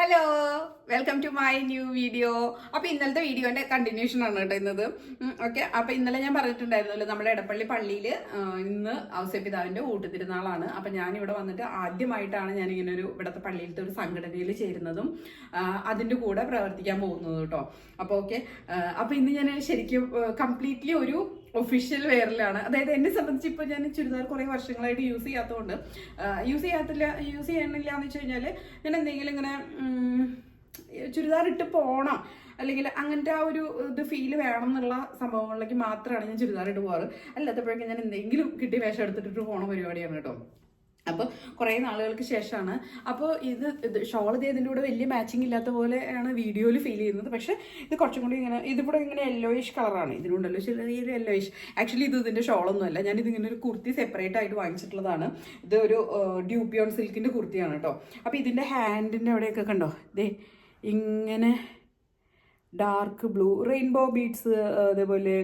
Hello welcome to my new video അപ്പൊ ഇന്നലത്തെ വീഡിയോന്റെ continuation ആണ് കേട്ടോ ഇന്നത്. ഓക്കെ അപ്പൊ ഇന്നലെ ഞാൻ പറഞ്ഞിട്ടുണ്ടായിരുന്നല്ലോ നമ്മുടെ എടപ്പള്ളി പള്ളിയിൽ ഇന്ന് ഔസപിതാവിന്റെ ഊട്ടുതിരുന്നാളാണ് അപ്പൊ ഞാൻ ഇവിടെ വന്നിട്ട് ആദ്യമായിട്ടാണ് ഞാൻ ഇങ്ങനെ ഒരു ഇവിടുത്തെ പള്ളിയിലത്തെ ഒരു സംഘടനയിൽ ചേരുന്നതും അതിന്റെ കൂടെ പ്രവർത്തിക്കാൻ പോകുന്നത് കേട്ടോ. അപ്പൊ ഓക്കെ അപ്പൊ ഇന്ന് ഞാൻ ശരിക്കും കംപ്ലീറ്റ്ലി ഒരു ഒഫീഷ്യൽ വെയറിലാണ് അതായത് എന്നെ സംബന്ധിച്ച് ഇപ്പോൾ ഞാൻ ചുരിദാർ കുറേ വർഷങ്ങളായിട്ട് യൂസ് ചെയ്യാത്തതുകൊണ്ട് യൂസ് ചെയ്യാത്തില്ല യൂസ് ചെയ്യണില്ല എന്ന് വെച്ച് കഴിഞ്ഞാൽ ഞാൻ എന്തെങ്കിലും ഇങ്ങനെ ചുരിദാർ ഇട്ട് പോകണം അല്ലെങ്കിൽ അങ്ങനത്തെ ആ ഒരു ഇത് ഫീൽ വേണം എന്നുള്ള സംഭവങ്ങളിലേക്ക് മാത്രമാണ് ഞാൻ ചുരിദാർ ഇട്ട് പോകാറ് അല്ലാത്തപ്പോഴേക്കും ഞാൻ എന്തെങ്കിലും കിട്ടിയ വേഷം എടുത്തിട്ട് പോണ പരിപാടിയാണ് കേട്ടോ. അപ്പോൾ കുറേ നാളുകൾക്ക് ശേഷമാണ്. അപ്പോൾ ഇത് ഇത് ഷോൾ ഇത് കൂടെ വലിയ മാച്ചിങ് ഇല്ലാത്ത പോലെയാണ് വീഡിയോയിൽ ഫീൽ ചെയ്യുന്നത്. പക്ഷേ ഇത് കുറച്ചും കൂടി ഇങ്ങനെ ഇതിവിടെ ഇങ്ങനെ യെല്ലോയിഷ് കളറാണ് ഇതിനുണ്ടല്ലോ ചെറിയൊരു യെല്ലോയിഷ് ആക്ച്വലി ഇത് ഇതിന്റെ ഷോളൊന്നും അല്ല. ഞാൻ ഇതിങ്ങനെ ഒരു കുർത്തി സെപ്പറേറ്റ് ആയിട്ട് വാങ്ങിച്ചിട്ടുള്ളതാണ്. ഇത് ഒരു ഡ്യൂപ്പിയോൺ സിൽക്കിന്റെ കുർത്തിയാണ് കേട്ടോ. അപ്പോൾ ഇതിന്റെ ഹാൻഡിന്റെ അവിടെയൊക്കെ കണ്ടോ? ദേ ഇങ്ങനെ ഡാർക്ക് ബ്ലൂ റെയിൻബോ ബീഡ്സ് അതേപോലെ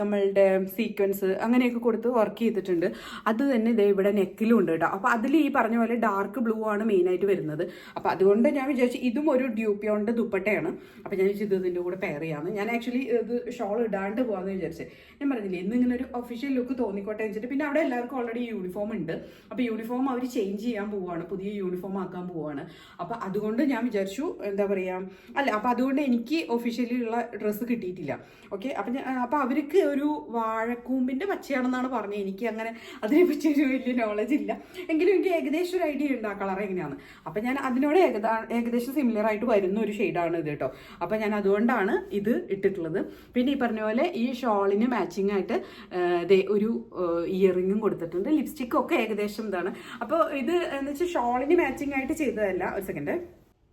നമ്മളുടെ സീക്വൻസ് അങ്ങനെയൊക്കെ കൊടുത്ത് വർക്ക് ചെയ്തിട്ടുണ്ട്. അത് തന്നെ ഇതേ ഇവിടെ നെക്കിലും ഉണ്ട് കേട്ടോ അപ്പോൾ അതിൽ ഈ പറഞ്ഞ പോലെ ഡാർക്ക് ബ്ലൂ ആണ് മെയിനായിട്ട് വരുന്നത്. അപ്പോൾ അതുകൊണ്ട് ഞാൻ വിചാരിച്ചു ഇതും ഒരു ഡ്യൂപ്പിയോണിന്റെ ദുപ്പട്ടയാണ്. അപ്പോൾ ഞാൻ വിചാരിച്ചു ഇത് ഇതിന്റെ കൂടെ പെയർ ചെയ്യാമെന്ന് ഞാൻ ആക്ച്വലി ഇത് ഷോൾ ഇടാണ്ട് പോകാമെന്ന് വിചാരിച്ചത് ഞാൻ പറഞ്ഞില്ലേ ഇന്ന് ഇങ്ങനെ ഒരു ഒഫീഷ്യൽ ലുക്ക് തോന്നിക്കോട്ടെ വെച്ചിട്ട് പിന്നെ അവിടെ എല്ലാവർക്കും ഓൾറെഡി യൂണിഫോം ഉണ്ട്. അപ്പോൾ യൂണിഫോം അവർ ചേഞ്ച് ചെയ്യാൻ പോവുകയാണ് പുതിയ യൂണിഫോം ആക്കാൻ പോവുകയാണ് അപ്പോൾ അതുകൊണ്ട് ഞാൻ വിചാരിച്ചു എന്താ പറയുക അല്ല അപ്പോൾ അതുകൊണ്ട് എനിക്ക് ഒഫീഷ്യലി ഉള്ള ഡ്രസ്സ് കിട്ടിയിട്ടില്ല. ഓക്കെ അപ്പം ഞാൻ അപ്പോൾ അവർക്ക് ഒരു വാഴക്കൂമ്പിന്റെ പച്ചയാണെന്നാണ് പറഞ്ഞത്. എനിക്ക് അങ്ങനെ അതിനെപ്പറ്റി ഒരു വലിയ നോളജ് ഇല്ല. എങ്കിലും എനിക്ക് ഏകദേശം ഒരു ഐഡിയ ഉണ്ട് ആ കളർ എങ്ങനെയാണ് അപ്പം ഞാൻ അതിനോട് ഏകദാ ഏകദേശം സിമിലർ ആയിട്ട് വരുന്ന ഒരു ഷെയ്ഡാണ് ഇത് കേട്ടോ. അപ്പം ഞാൻ അതുകൊണ്ടാണ് ഇത് ഇട്ടിട്ടുള്ളത്. പിന്നെ ഈ പറഞ്ഞ പോലെ ഈ ഷോളിന് മാച്ചിങ് ആയിട്ട് ഒരു ഇയറിങ്ങും കൊടുത്തിട്ടുണ്ട്. ലിപ്സ്റ്റിക്കും ഒക്കെ ഏകദേശം ഇതാണ്. അപ്പോൾ ഇത് എന്ന് വെച്ചാൽ ഷോളിന് മാച്ചിങ് ആയിട്ട് ചെയ്തതല്ല. ഒരു സെക്കൻഡ്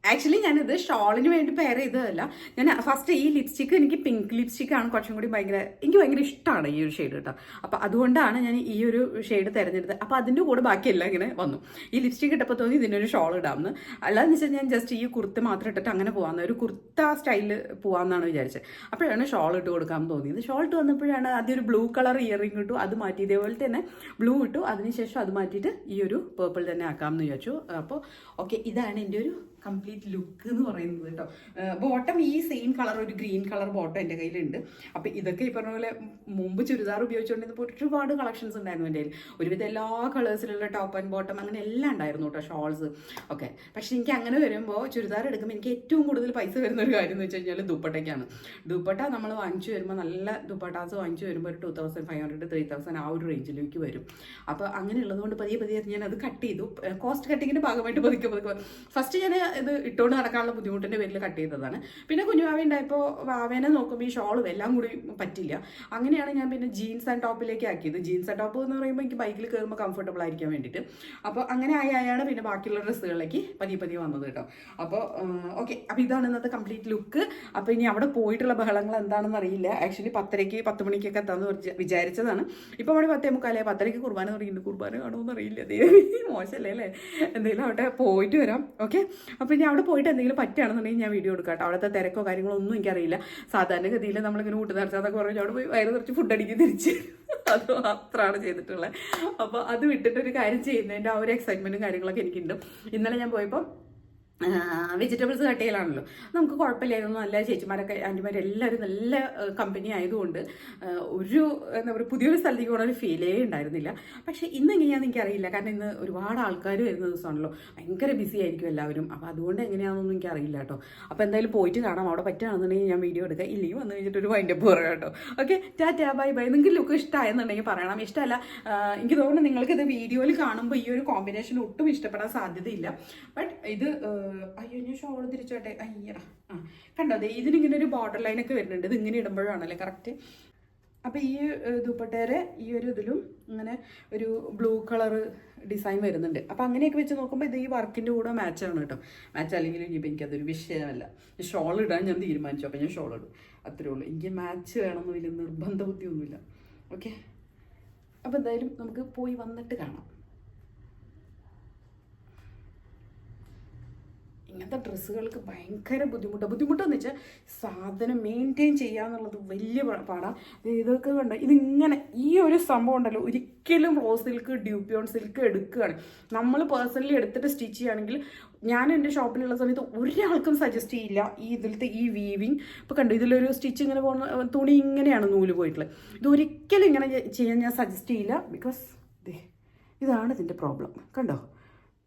ആക്ച്വലി ഞാനിത് ഷോളിന് വേണ്ടി പെയർ ചെയ്തതല്ല. ഞാൻ ഫസ്റ്റ് ഈ ലിപ്സ്റ്റിക്ക് എനിക്ക് പിങ്ക് ലിപ്സ്റ്റിക് ആണ് കുറച്ചും കൂടി ഭയങ്കര എനിക്ക് ഭയങ്കര ഇഷ്ടമാണ് ഈ ഒരു ഷെയ്ഡ് കേട്ടോ. അപ്പോൾ അതുകൊണ്ടാണ് ഞാൻ ഈ ഒരു ഷെയ്ഡ് തിരഞ്ഞെടുത്തത്. അപ്പോൾ അതിന്റെ കൂടെ ബാക്കിയെല്ലാം ഇങ്ങനെ വന്നു. ഈ ലിപ്സ്റ്റിക് ഇട്ടപ്പോൾ തോന്നി ഇതിനൊരു ഷോൾ ഇടാമെന്ന്. അല്ലാന്ന് വെച്ചാൽ ഞാൻ ജസ്റ്റ് ഈ കുർത്ത് മാത്രം ഇട്ടിട്ട് അങ്ങനെ പോകാമെന്ന് ഒരു കുർത്ത സ്റ്റൈലിൽ പോകാമെന്നാണ് വിചാരിച്ചത്. അപ്പോഴാണ് ഷോൾ ഇട്ട് കൊടുക്കാൻ തോന്നിയത്. ഷോൾ ഇട്ട് വന്നപ്പോഴാണ് ആദ്യം ഒരു ബ്ലൂ കളർ ഇയറിംഗ് ഇട്ടു അത് മാറ്റി ഇതേപോലെ തന്നെ ബ്ലൂ ഇട്ടു. അതിനുശേഷം അത് മാറ്റിയിട്ട് ഈ ഒരു പേർപ്പിൾ തന്നെ ആക്കാമെന്ന് വിചാരിച്ചു. അപ്പോൾ ഓക്കെ ഇതാണ് എന്റെ ഒരു കംപ്ലീറ്റ് ലുക്ക് എന്ന് പറയുന്നത് കേട്ടോ. ബോട്ടം ഈ സെയിം കളർ ഒരു ഗ്രീൻ കളർ ബോട്ടം എന്റെ കയ്യിലുണ്ട്. അപ്പോൾ ഇതൊക്കെ ഈ പറഞ്ഞ പോലെ മുമ്പ് ചുരിദാർ ഉപയോഗിച്ചുകൊണ്ടിരുന്നപ്പോൾ ഒരുപാട് കളക്ഷൻസ് ഉണ്ടായിരുന്നു എന്റെ കയ്യിൽ. ഒരുവിധം എല്ലാ കളേഴ്സിലുള്ള ടോപ്പ് ആൻഡ് ബോട്ടം അങ്ങനെ എല്ലാം ഉണ്ടായിരുന്നു കേട്ടോ ഷോൾസ് ഒക്കെ. പക്ഷേ എനിക്ക് അങ്ങനെ വരുമ്പോൾ ചുരിദാർ എടുക്കുമ്പോൾ എനിക്ക് ഏറ്റവും കൂടുതൽ പൈസ വരുന്ന ഒരു കാര്യം എന്ന് വെച്ച് കഴിഞ്ഞാൽ ദുപ്പട്ടയ്ക്കാണ്. ദുപ്പട്ട നമ്മൾ വാങ്ങിച്ചു വരുമ്പോൾ നല്ല ദുപ്പട്ടാസ് വാങ്ങിച്ചു വരുമ്പോൾ ഒരു two thousand five hundred three thousand ആ ഒരു റേഞ്ചിലേക്ക് വരും. അപ്പോൾ അങ്ങനെ ഉള്ളതുകൊണ്ട് പതിയെ പതിയെ ഞാൻ അത് കട്ട് ചെയ്തു. കോസ്റ്റ് കട്ടിങ്ങിന്റെ ഭാഗമായിട്ട് പതുക്കെ പതുക്കെ ഫസ്റ്റ് ഞാൻ ഇത് ഇട്ടുകൊണ്ട് നടക്കാനുള്ള ബുദ്ധിമുട്ടിന്റെ പേരിൽ കട്ട് ചെയ്തതാണ്. പിന്നെ കുഞ്ഞുവാവ ഉണ്ടായപ്പോൾ വാവേനെ നോക്കുമ്പോൾ ഈ ഷോളും എല്ലാം കൂടി പറ്റില്ല അങ്ങനെയാണ് ഞാൻ പിന്നെ ജീൻസ് ആൻഡ് ടോപ്പിലേക്ക് ആക്കിയത്. ജീൻസ് ആൻഡ് ടോപ്പ് എന്ന് പറയുമ്പോൾ എനിക്ക് ബൈക്കിൽ കയറുമ്പോൾ കംഫർട്ടബിൾ ആയിരിക്കാൻ വേണ്ടിയിട്ട്. അപ്പോൾ അങ്ങനെ ആയാണ് പിന്നെ ബാക്കിയുള്ള ഡ്രസ്സുകളിലേക്ക് പതിയെ പതിയെ വന്നത് കേട്ടോ. അപ്പോൾ ഓക്കെ അപ്പോൾ ഇതാണ് ഇന്നത്തെ കംപ്ലീറ്റ് ലുക്ക് അപ്പോൾ ഇനി അവിടെ പോയിട്ടുള്ള ബഹളങ്ങൾ എന്താണെന്ന് അറിയില്ല. ആക്ച്വലി പത്തരയ്ക്ക് പത്ത് മണിക്കൊക്കെ എത്താമെന്ന് വിചാ- വിചാരിച്ചതാണ്. ഇപ്പോൾ അവിടെ പത്തേ മുക്കാലേ പത്തരയ്ക്ക് കുർബാന തുടങ്ങിയിട്ടുണ്ട്. കുർബാന കാണുമെന്ന് അറിയില്ല ദേവി മോശമല്ലേ അല്ലേ? എന്തെങ്കിലും അവിടെ പോയിട്ട് വരാം. ഓക്കെ അപ്പോൾ ഇനി അവിടെ പോയിട്ട് എന്തെങ്കിലും പറ്റുകയാണെന്നുണ്ടെങ്കിൽ ഞാൻ വീഡിയോ എടുക്കാം കേട്ടോ. അവിടുത്തെ തിരക്കോ കാര്യങ്ങളോ ഒന്നും എനിക്കറിയില്ല. സാധാരണഗതിയിൽ നമ്മളിങ്ങനെ ഊട്ട് നേർച്ചാന്നൊക്കെ പറഞ്ഞു അവിടെ പോയി വയറ് നിറച്ച് ഫുഡ് അടിക്കി തിരിച്ച്. അത് മാത്രമാണ് ചെയ്തിട്ടുള്ളത്. അപ്പോൾ അത് വിട്ടിട്ടൊരു കാര്യം ചെയ്യുന്നതിന്റെ ആ ഒരു എക്സൈറ്റ്മെന്റും കാര്യങ്ങളൊക്കെ എനിക്കുണ്ട്. ഇന്നലെ ഞാൻ പോയപ്പോൾ വെജിറ്റബിൾസ് കട്ട് ചെയ്യലാണല്ലോ. നമുക്ക് കുഴപ്പമില്ലായിരുന്നു നല്ല ചേച്ചിമാരൊക്കെ ആന്റിമാർ എല്ലാവരും നല്ല കമ്പനി ആയതുകൊണ്ട് ഒരു എന്താ പറയുക പുതിയൊരു സ്ഥലത്തേക്ക് പോകണ ഒരു ഫീലേ ഉണ്ടായിരുന്നില്ല. പക്ഷേ ഇന്ന് എങ്ങനെയാണെന്ന് എനിക്കറിയില്ല. കാരണം ഇന്ന് ഒരുപാട് ആൾക്കാർ വരുന്ന ദിവസമാണല്ലോ. ഭയങ്കര ബിസി ആയിരിക്കും എല്ലാവരും. അപ്പോൾ അതുകൊണ്ട് എങ്ങനെയാണെന്നൊന്നും എനിക്കറിയില്ല കേട്ടോ. അപ്പോൾ എന്തായാലും പോയിട്ട് കാണാം. അവിടെ പറ്റുകയാണെന്നുണ്ടെങ്കിൽ ഞാൻ വീഡിയോ എടുക്കുക ഇല്ലെങ്കിൽ വന്നു കഴിഞ്ഞിട്ട് ഒരു വൈൻഡപ്പ് പറയാം കേട്ടോ. ഓക്കെ ടാറ്റാ ബൈ ബൈ നിങ്ങൾക്ക് ലുക്ക് ഇഷ്ടമായെന്നുണ്ടെങ്കിൽ പറയണം. ഇഷ്ടമല്ല എനിക്ക് തോന്നുന്നു നിങ്ങൾക്ക് ഇത് വീഡിയോയിൽ കാണുമ്പോൾ ഈ ഒരു കോമ്പിനേഷൻ ഒട്ടും ഇഷ്ടപ്പെടാൻ സാധ്യതയില്ല. ബട്ട് ഇത് അയ്യോ ഞാൻ ഷോൾ തിരിച്ചോട്ടെ? അയ്യടാ ആ. കണ്ടോ അതെ ഇതിനിങ്ങനെ ഒരു ബോർഡർ ലൈനൊക്കെ വരുന്നുണ്ട്. ഇത് ഇങ്ങനെ ഇടുമ്പോഴാണല്ലേ കറക്റ്റ് അപ്പോൾ ഈ ദുപ്പട്ടേരെ ഈ ഒരു ഇതിലും ഇങ്ങനെ ഒരു ബ്ലൂ കളർ ഡിസൈൻ വരുന്നുണ്ട്. അപ്പോൾ അങ്ങനെയൊക്കെ വെച്ച് നോക്കുമ്പോൾ ഇത് ഈ വർക്കിന്റെ കൂടെ മാച്ച് ആണ് കേട്ടോ. മാച്ച് അല്ലെങ്കിൽ ഇനിയിപ്പോൾ എനിക്കതൊരു വിഷയമല്ല. ഷോൾ ഇടാൻ ഞാൻ തീരുമാനിച്ചു. അപ്പോൾ ഞാൻ ഷോൾ ഇടും. അത്രേ ഉള്ളൂ. എനിക്ക് മാച്ച് വേണമെന്ന് വലിയ നിർബന്ധ ബുദ്ധിയൊന്നുമില്ല ഓക്കെ അപ്പോൾ എന്തായാലും നമുക്ക് പോയി വന്നിട്ട് കാണാം. ഇങ്ങനത്തെ ഡ്രസ്സുകൾക്ക് ഭയങ്കര ബുദ്ധിമുട്ടാണ് ബുദ്ധിമുട്ടെന്ന് വെച്ചാൽ സാധനം മെയിന്റെയിൻ ചെയ്യുക എന്നുള്ളത് വലിയ പാടാണ് ഇതൊക്കെ കണ്ട? ഇതിങ്ങനെ ഈ ഒരു സംഭവം ഉണ്ടല്ലോ. ഒരിക്കലും റോ സിൽക്ക് ഡ്യൂപ്യോൺ സിൽക്ക് എടുക്കുകയാണ്. നമ്മൾ പേഴ്സണലി എടുത്തിട്ട് സ്റ്റിച്ച് ചെയ്യുകയാണെങ്കിൽ ഞാൻ എന്റെ ഷോപ്പിലുള്ള സമയത്ത് ഒരാൾക്കും സജസ്റ്റ് ചെയ്യില്ല ഈ ഇതിലത്തെ ഈ വീവിങ് ഇപ്പോൾ കണ്ടു? ഇതിലൊരു സ്റ്റിച്ച് ഇങ്ങനെ പോകുന്ന തുണി ഇങ്ങനെയാണ് നൂൽ പോയിട്ടുള്ളത്. ഇതൊരിക്കലും ഇങ്ങനെ ചെയ്യാൻ ഞാൻ സജസ്റ്റ് ചെയ്യില്ല ബിക്കോസ് ഇതാണ് ഇതിന്റെ പ്രോബ്ലം കണ്ടോ?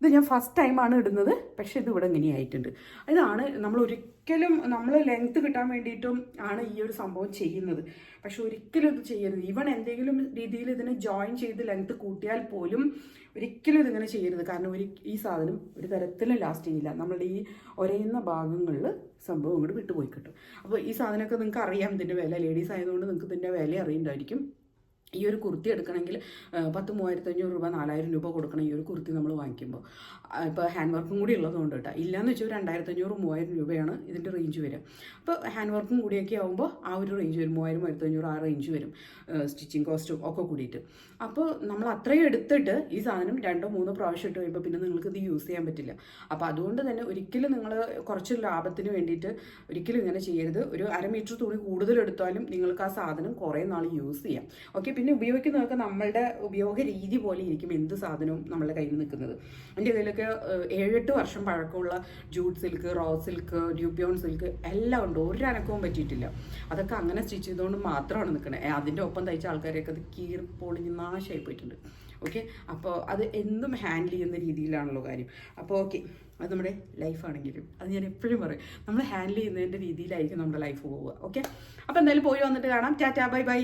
ഇത് ഞാൻ ഫസ്റ്റ് ടൈമാണ് ഇടുന്നത്. പക്ഷെ ഇത് ഇവിടെ ഇങ്ങനെയായിട്ടുണ്ട് ഇതാണ് നമ്മൾ ഒരിക്കലും നമ്മൾ ലെങ്ത് കിട്ടാൻ വേണ്ടിയിട്ടും ആണ് ഈ ഒരു സംഭവം ചെയ്യുന്നത്. പക്ഷെ ഒരിക്കലും ഇത് ചെയ്യരുത്. ഈവൺ എന്തെങ്കിലും രീതിയിൽ ഇതിനെ ജോയിൻ ചെയ്ത് ലെങ്ത് കൂട്ടിയാൽ പോലും ഒരിക്കലും ഇതിങ്ങനെ ചെയ്യരുത്. കാരണം ഒരു ഈ സാധനം ഒരു തരത്തിലും ലാസ്റ്റ് ചെയ്യില്ല. നമ്മളുടെ ഈ ഒരയുന്ന ഭാഗങ്ങളിൽ സംഭവം ഇങ്ങോട്ട് വിട്ടുപോയി കിട്ടും. അപ്പോൾ ഈ സാധനമൊക്കെ നിങ്ങൾക്ക് അറിയാം. ഇതിന്റെ വില ലേഡീസ് ആയതുകൊണ്ട് നിങ്ങൾക്ക് ഇതിന്റെ വില അറിയുണ്ടായിരിക്കും ഈ ഒരു കുർത്തി എടുക്കണമെങ്കിൽ പത്ത് മൂവായിരത്തി അഞ്ഞൂറ് രൂപ നാലായിരം രൂപ കൊടുക്കണം ഈ ഒരു കുർത്തി നമ്മൾ വാങ്ങിക്കുമ്പോൾ ഇപ്പോൾ ഹാൻഡ് വർക്കും കൂടി ഉള്ളതുകൊണ്ട് കേട്ടോ. ഇല്ലയെന്ന് വെച്ചാൽ രണ്ടായിരത്തി അഞ്ഞൂറ് മൂവായിരം രൂപയാണ് ഇതിന്റെ റേഞ്ച് വരിക. അപ്പോൾ ഹാൻഡ് വർക്കും കൂടിയൊക്കെ ആകുമ്പോൾ ആ ഒരു റേഞ്ച് വരും. മൂവായിരം മൂവായിരത്തി അഞ്ഞൂറ് ആ റേഞ്ച് വരും. സ്റ്റിച്ചിങ് കോസ്റ്റും ഒക്കെ കൂടിയിട്ട്. അപ്പോൾ നമ്മൾ അത്രയും എടുത്തിട്ട് ഈ സാധനം രണ്ടോ മൂന്നോ പ്രാവശ്യം ഇട്ട് കഴിയുമ്പോൾ പിന്നെ നിങ്ങൾക്ക് ഇത് യൂസ് ചെയ്യാൻ പറ്റില്ല. അപ്പോൾ അതുകൊണ്ട് തന്നെ ഒരിക്കലും നിങ്ങൾ കുറച്ച് ലാഭത്തിന് വേണ്ടിയിട്ട് ഒരിക്കലും ഇങ്ങനെ ചെയ്യരുത്. ഒരു അര മീറ്റർ തുണി കൂടുതൽ എടുത്താലും നിങ്ങൾക്ക് ആ സാധനം കുറേ നാൾ യൂസ് ചെയ്യാം. ഓക്കെ പിന്നെ ഉപയോഗിക്കുന്നതൊക്കെ നമ്മളുടെ ഉപയോഗ രീതി പോലെ ഇരിക്കും എന്ത് സാധനവും നമ്മളുടെ കയ്യിൽ നിൽക്കുന്നത്. എന്റെ ഇതിലൊക്കെ ഏഴെട്ട് വർഷം പഴക്കമുള്ള jute silk raw silk dupion silk എല്ലാം ഉണ്ട്. ഒരു അനക്കവും പറ്റിയിട്ടില്ല. അതൊക്കെ അങ്ങനെ സ്റ്റിച്ച് ചെയ്തുകൊണ്ട് മാത്രമാണ് നിൽക്കുന്നത് അതിന്റെ ഒപ്പം തയ്ച്ച ആൾക്കാരെയൊക്കെ അത് കീറി നാശമായി പോയിട്ടുണ്ട്. ഓക്കെ? അപ്പോൾ അത് എന്തും ഹാൻഡിൽ ചെയ്യുന്ന രീതിയിലാണല്ലോ കാര്യം. അപ്പോൾ ഓക്കെ അത് നമ്മുടെ ലൈഫാണെങ്കിലും അത് ഞാൻ എപ്പോഴും പറയും. നമ്മൾ ഹാൻഡിൽ ചെയ്യുന്നതിന്റെ രീതിയിലായിരിക്കും നമ്മുടെ ലൈഫ് പോവുക. ഓക്കെ? അപ്പോൾ എന്തായാലും പോയി വന്നിട്ട് കാണാം. Tata bye bye.